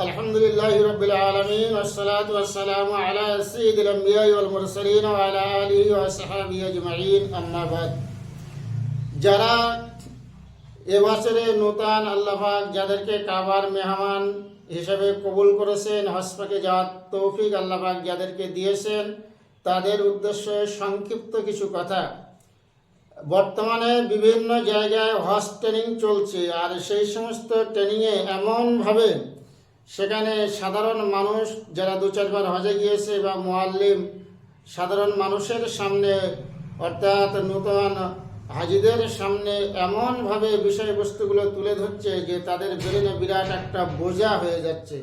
الحمد لله رب العالمين والصلاة والسلام على سيد الأنبياء والمرسلين وعلى آله وصحبه أجمعين أما بعد যারা এবছরে নূতন আল্লাহাক যাদেরকে কাবার মেহমান হিসেবে কবুল করেছেন হসপাকে যাওয়ার তৌফিক আল্লাহাক যাদেরকে দিয়েছেন তাদের উদ্দেশ্যে সংক্ষিপ্ত কিছু কথা বর্তমানে বিভিন্ন জায়গায় হজ ট্রেনিং চলছে আর সেই সমস্ত ট্রেনিংয়ে এমনভাবে সেখানে সাধারণ মানুষ যারা দু চারবার হজে গিয়েছে বা মোয়াল্লিম, সাধারণ মানুষের সামনে, অর্থাৎ নূতন হাজিদের সামনে এমনভাবে বিষয়বস্তুগুলো তুলে ধরছে যে তাদের ব্রেনে বিরাট একটা বোঝা হয়ে যাচ্ছে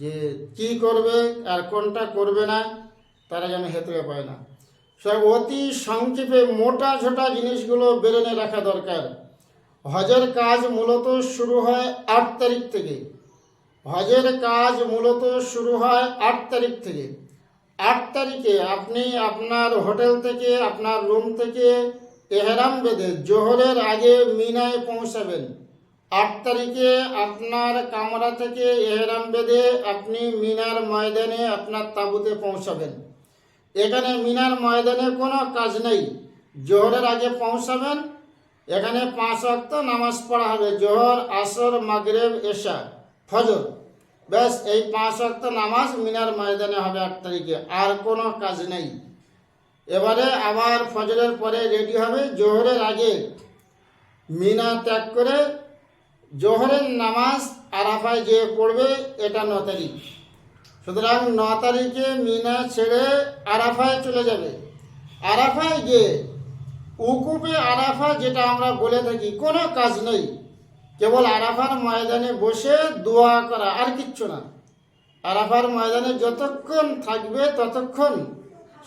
যে কি করবে আর কোনটা করবে না, তারা যেন হেতুয়ে পায় না। সব অতি সংক্ষেপে মোটা ঝোটা জিনিসগুলো বেরেনে রাখা দরকার। হজের কাজ মূলত শুরু হয় আট তারিখ থেকে। হজের কাজ মূলত শুরু হয় আট তারিখ থেকে। আট তারিখে আপনি আপনার হোটেল থেকে, আপনার রুম থেকে এহরাম বেঁধে জোহরের আগে মিনায় পৌঁছাবেন। আট তারিখে আপনার কামরা থেকে এহরাম বেঁধে আপনি মিনার ময়দানে আপনার তাঁবুতে পৌঁছাবেন। এখানে মিনার ময়দানে কোনো কাজ নেই। জোহরের আগে পৌঁছাবেন। এখানে পাঁচ অক্ত নামাজ পড়া হবে, জোহর, আসর, মাগরেব, এশা। ফজর। ব্যাস, এই পাঁচ অক্ত নামাজ মিনার ময়দানে হবে এক তারিখে, আর কোনো কাজ নেই। এবারে আবার ফজরের পরে রেডি হবে জোহরের আগে। মিনা ত্যাগ করে জোহরের নামাজ আরাফায় যে পড়বে, এটা ন তারিখ। সুতরাং ন তারিখে মিনা ছেড়ে আরাফায় চলে যাবে। আরাফায় গিয়ে উকুপে আরাফা যেটা আমরা বলে থাকি, কোনো কাজ নেই। কেবল আরাফার ময়দানে বসে দোয়া করা, আর কিচ্ছু না। আরাফার ময়দানে যতক্ষণ থাকবে ততক্ষণ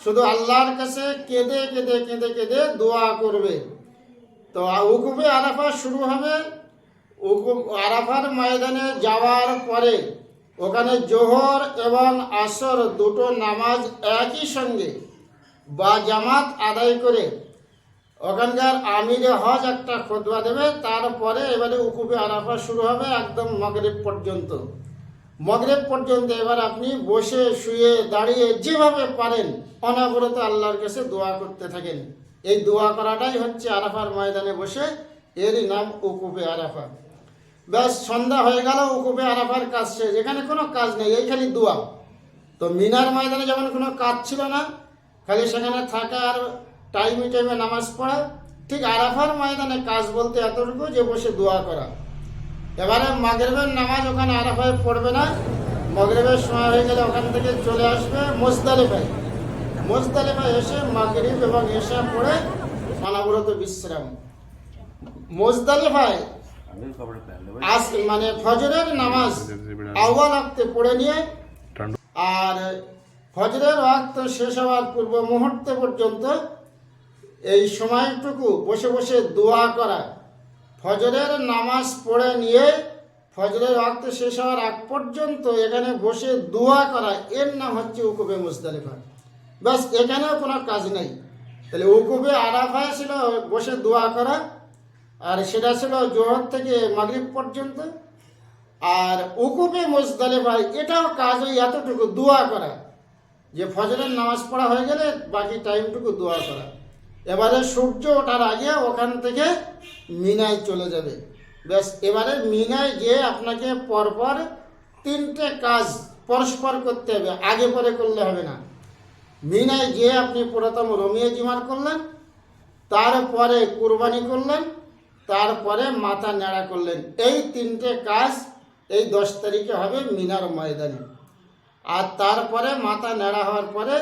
শুধু আল্লাহর কাছে কেঁদে কেঁদে কেঁদে কেঁদে দোয়া করবে। তো উকুপে আরাফা শুরু হবে। উকুপ আরাফার ময়দানে যাওয়ার পরে ওখানে জোহর এবং আসর দুটো নামাজ একই সঙ্গে বা জামাত আদায় করে ওখানকার আমিরে হজ একটা খোদবা দেবে, তারপরে এবারে উকুপে আরাফা শুরু হবে একদম মগরিব পর্যন্ত। মগরিব পর্যন্ত এবার আপনি বসে, শুয়ে, দাঁড়িয়ে যেভাবে পারেন, অনাবরত আল্লাহর কাছে দোয়া করতে থাকেন। এই দোয়া করাটাই হচ্ছে আরাফার ময়দানে বসে এরই নাম উকুপে আরাফা ব্যাস, সন্ধ্যা হয়ে গেল উকুপে আরাফার কাজ শেষ। এখানে কোনো কাজ নেই, এই খালি দোয়া। তো মিনার ময়দানে যেমন কোনো কাজ ছিল না, খালি সেখানে থাকা আর টাইমে টাইমে নামাজ পড়া ঠিক আরাফার ময়দানে কাজ বলতে এতটুকু যে বসে দোয়া করা। এবারে মাগরেবের নামাজ ওখানে আরাফায় পড়বে না মগরেবের সময় হয়ে গেলে ওখান থেকে চলে আসবে মোজদালিফায়। মোজদালিফায় এসে মাগরিব এবং এশা পড়ে অনাবরত বিশ্রাম। মোজদালিফায় আস মানে ফজরের নামাজ আউ্বাল আক্তে পড়ে নিয়ে আর ফজরের ওয়াক্ত শেষ হওয়ার পূর্ব মুহূর্ত পর্যন্ত এই সময়টুকু বসে বসে দোয়া করা। ফজরের নামাজ পড়ে নিয়ে ফজরের ওয়াক্ত শেষ হওয়ার আগ পর্যন্ত এখানে বসে দোয়া করা। এর নাম হচ্ছে উকুবে মুজদালিফা। ব্যাস, এখানেও কোনো কাজ নেই। তাহলে উকুবে আরাফায় ছিল বসে দোয়া করা, আর সেটা ছিল জোহর থেকে মাগরিব পর্যন্ত। আর উকুবে মুজদালিফায় এটাও কাজ ওই এতটুকু দোয়া করা যে ফজরের নামাজ পড়া হয়ে গেলে বাকি টাইমটুকু দোয়া করা। এবারে সূর্য ওঠার আগে ওখান থেকে মিনায় চলে যাবে। ব্যাস, এবারে মিনায় গিয়ে আপনাকে পরপর তিনটে কাজ পরস্পর করতে হবে, আগে পরে করলে হবে না। মিনায় গিয়ে আপনি প্রথম রমিয়ে জিমার করলেন, তারপরে কুরবানি করলেন, তারপরে মাথা নেড়া করলেন। এই তিনটে কাজ এই দশ তারিখে হবে মিনার ময়দানে। আর তারপরে মাথা নেড়া হওয়ার পরে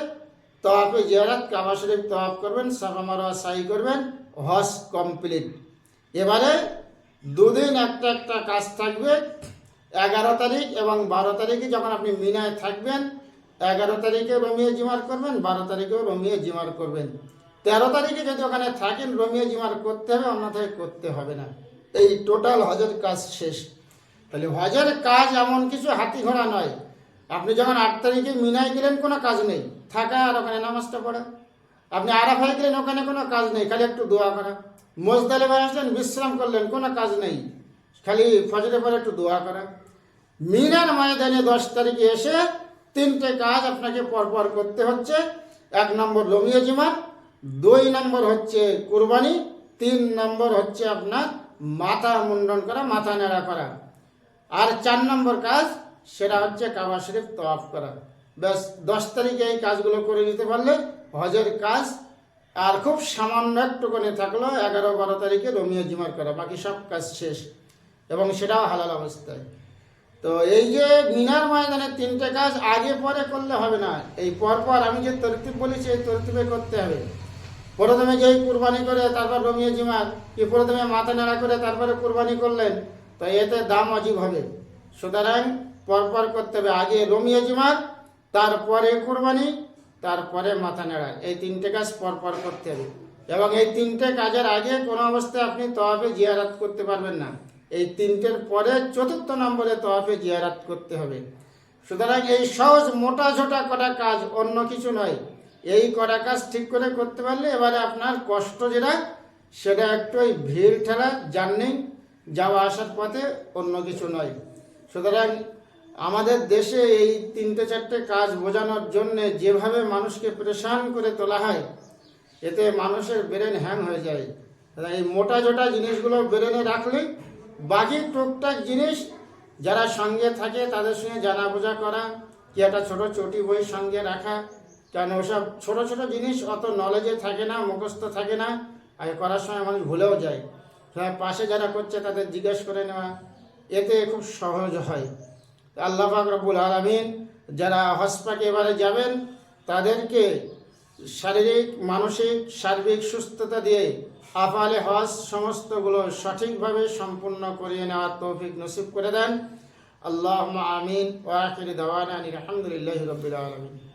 তওয়াফে জিয়ারাত কাবা শরীফ তওয়াফ করবেন, সাফা মারোয়া সাই করবেন, হজ কমপ্লিট। এবারে দুদিন একটা একটা কাজ থাকবে, এগারো তারিখ এবং বারো তারিখে যখন আপনি মিনায় থাকবেন, এগারো তারিখে রমিয়ে জিমার করবেন, বারো তারিখেও রমিয়ে জিমার করবেন। তেরো তারিখে যদি ওখানে থাকেন রমিয়ে জিমার করতে হবে, অন্যথায় করতে হবে না। এই টোটাল হজের কাজ শেষ। তাহলে হজের কাজ এমন কিছু হাতি ঘোড়া নয়। আপনি যখন আট তারিখে মিনায় গেলেন, কোনো কাজ নেই। থাকা আর ওখানে নামাজটা পড়া। আপনি আরাফায় গেলেন, ওখানে কোনো কাজ নেই। খালি একটু দোয়া করা। মোজদালিফায় আসলেন, বিশ্রাম করলেন, কোনো কাজ নেই। খালি ফজরে পরে একটু দোয়া করা। মিনার ময়দানে দশ তারিখে এসে তিনটে কাজ আপনাকে পরপর করতে হচ্ছে। এক নম্বর লমিয়ে জিমা, দুই নম্বর হচ্ছে কুরবানি, তিন নম্বর হচ্ছে আপনার মাথা মুন্ডন করা, মাথা নেড়া করা। আর চার নম্বর কাজ সেটা হচ্ছে কাবা শরীফ তওয়াফ করা। ব্যাস, দশ তারিখে এই কাজগুলো করে নিতে পারলে হজের কাজ আর খুব সামান্য একটুখানি থাকল এগারো বারো তারিখে রমিয়া জিমার করা, বাকি সব কাজ শেষ। এবং সেটাও হালাল অবস্থায়। তো এই যে মিনার ময়দানে তিনটে কাজ আগে পরে করলে হবে না, এই পরপর আমি যে তরতিব বলেছি, এই তরতিবে করতে হবে। প্রথমে যেই কুরবানি করে, তারপর রমিয়ে জিমার কি প্রথমে মাথা নাড়া করে, তারপরে কুরবানি করলেন, তো এতে দাম অজীব হবে। সুতরাং পরপর করতে হবে। আগে রমিয়ে জিমার, তারপরে কুরবানি, তারপরে মাথা নেড়া। এই তিনটে কাজ পরপর করতে হবে। এবং এই তিনটে কাজের আগে কোনো অবস্থায় আপনি তবে জিয়ারাত করতে পারবেন না। এই তিনটের পরে চতুর্থ নম্বরে তওয়াফে জিয়ারাত করতে হবে। সুতরাং এই সহজ মোটা ঝোটা কটা কাজ অন্য কিছু নয়। এই কটা কাজ ঠিক করে করতে পারলে এবারে আপনার কষ্ট যেটা, সেটা একটু ওই ভিড় ঠেলা জার্নি যাওয়া আসার পথে অন্য কিছু নয়। সুতরাং আমাদের দেশে এই তিনটে চারটে কাজ বোঝানোর জন্যে যেভাবে মানুষকে পরেশান করে তোলা হয়, এতে মানুষের ব্রেন হ্যাং হয়ে যায়। এই মোটা জোটা জিনিসগুলো ব্রেনে রাখলে বাকি টুকটাক জিনিস যারা সঙ্গে থাকে তাদের সঙ্গে জানা বোঝা করা, কি একটা ছোটো চটি বই সঙ্গে রাখা, কেন ওসব ছোটো ছোটো জিনিস অত নলেজে থাকে না, মুখস্থ থাকে না, আর করার সময় মানুষ ভুলেও যায়। পাশে যারা করছে তাদের জিজ্ঞেস করে নেওয়া, এতে খুব সহজ হয়। আল্লাহ ফাকরবুল আলমিন যারা হসপাকে এবারে যাবেন, তাদেরকে শারীরিক, মানসিক, সার্বিক সুস্থতা দিয়ে আফালে হজ সমস্তগুলো সঠিকভাবে সম্পূর্ণ করিয়ে নেওয়ার তৌফিক নসিব করে দেন। আল্লাহ আমিন। ওয়াকির দাওয়ানা আলহামদুলিল্লাহ রবিল আলমিন।